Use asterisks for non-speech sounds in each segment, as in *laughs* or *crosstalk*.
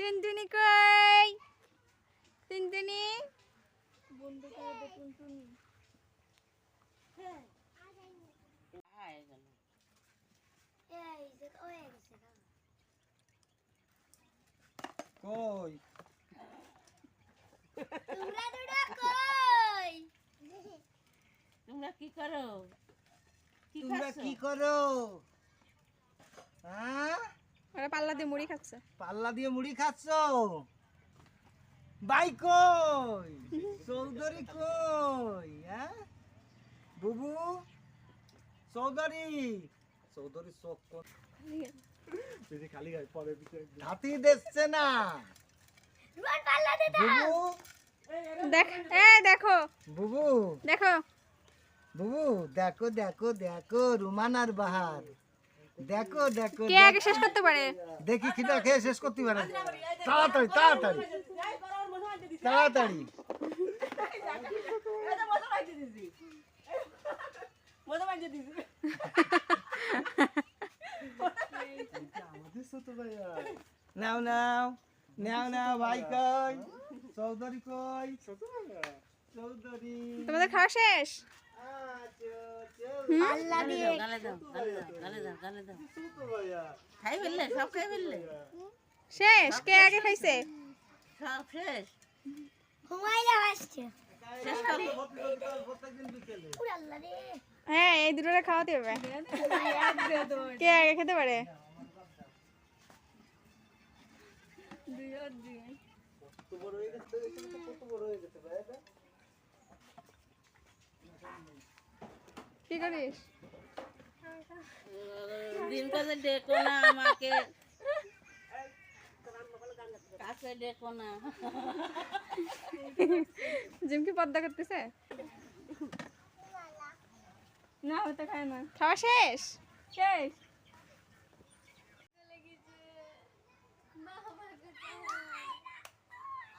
টুনটুনি কই? টুনটুনি? হয়ে গেল কই? তোমরা কি করো? কি তোমরা কি করো? হ্যাঁ? ওরা পাল্লা দিয়ে মুড়ি খাচ্ছে। পাল্লা দিয়ে মুড়ি খাচ্ছ? বাই কই? চৌধুরী কই? হ্যাঁ? বুবু? চৌধুরী? চৌধুরী চোখ কোন? বেশি খালি গায়ে পরে হাতি দেখছে না। বুবু? দেখ এই দেখো। বুবু? দেখো। বুবু দেখো দেখো দেখো রুমানার বাহার। দেখো দেখো কে আগে শেষ করতে পারে? দেখি খিদা খেয়ে শেষ করতে পারে? তাড়াতাড়ি তাড়াতাড়ি। তাড়াতাড়ি। নাও নাও নাও নাও ভাই কই? চৌধুরী কই? তোমাদের খাওয়া শেষ? গালে দাও গালে দাও গালে দাও গালে দাও গালে দাও খাই ফেললে সব খাই ফেললে। শেষ? কে আগে খাইছে? সব শেষ। আসছে। শেষ করো হ্যাঁ এই দুটোরে খাওয়াতে হবে। কে আগে খেতে পারে? কি করিস? দিন কাজে ডেকো না আমাকে। কাছে ডেকো না। জিমকি পদ্মা করতেছে? না হতে খায় না। খাওয়া শেষ? শেষ।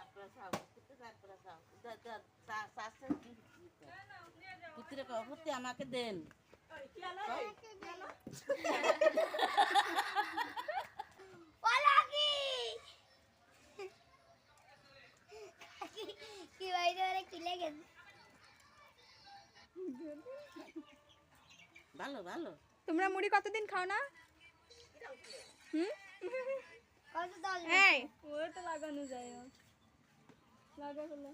আপনারা আমাকে দেন। কি বাইরে ওরা লেগেছে ভালো ভালো। তোমরা মুড়ি কতদিন খাও না? হুম? কত দল? এই। ওটা লাগানো যায়। লাগা হলো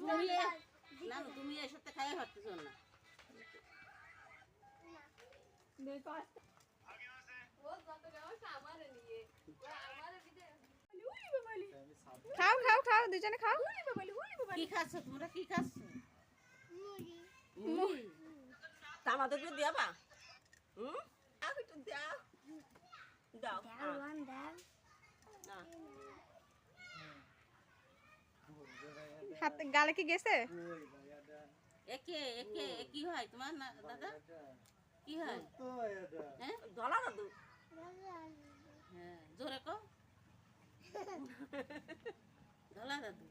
তুমি এ- না না, তুমি এর সাথে খাই হচ্ছিস না খাও খাও খাও দুজনে খাও। কি খাচ্ছ তোমরা? কি খাচ্ছ? মুড়ি। আমাদের একটু দেবা হুম? একটু দাও। দাও হাতে গালে কি গেছে? একে একে এ কি হয় তোমার না দাদা? কি হয়? হ্যাঁ? ধলা দাদু। হ্যাঁ জোরে কো ধলা *laughs* দাদু।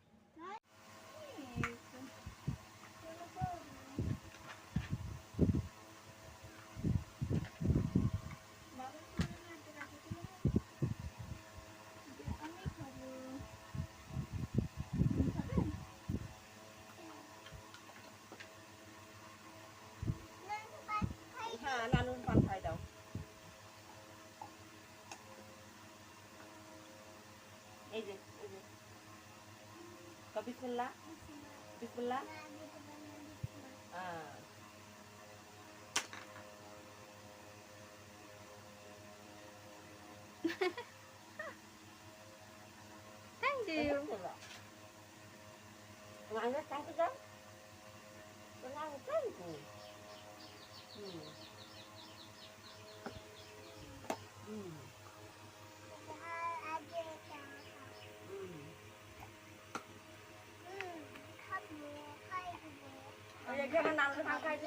এই যে এই যে বিসমিল্লাহ বিসমিল্লাহ হ্যাঁ thank you Mana cantik kan? Tenang kan tu. Hmm. Hmm. 你看他拿着个啥快递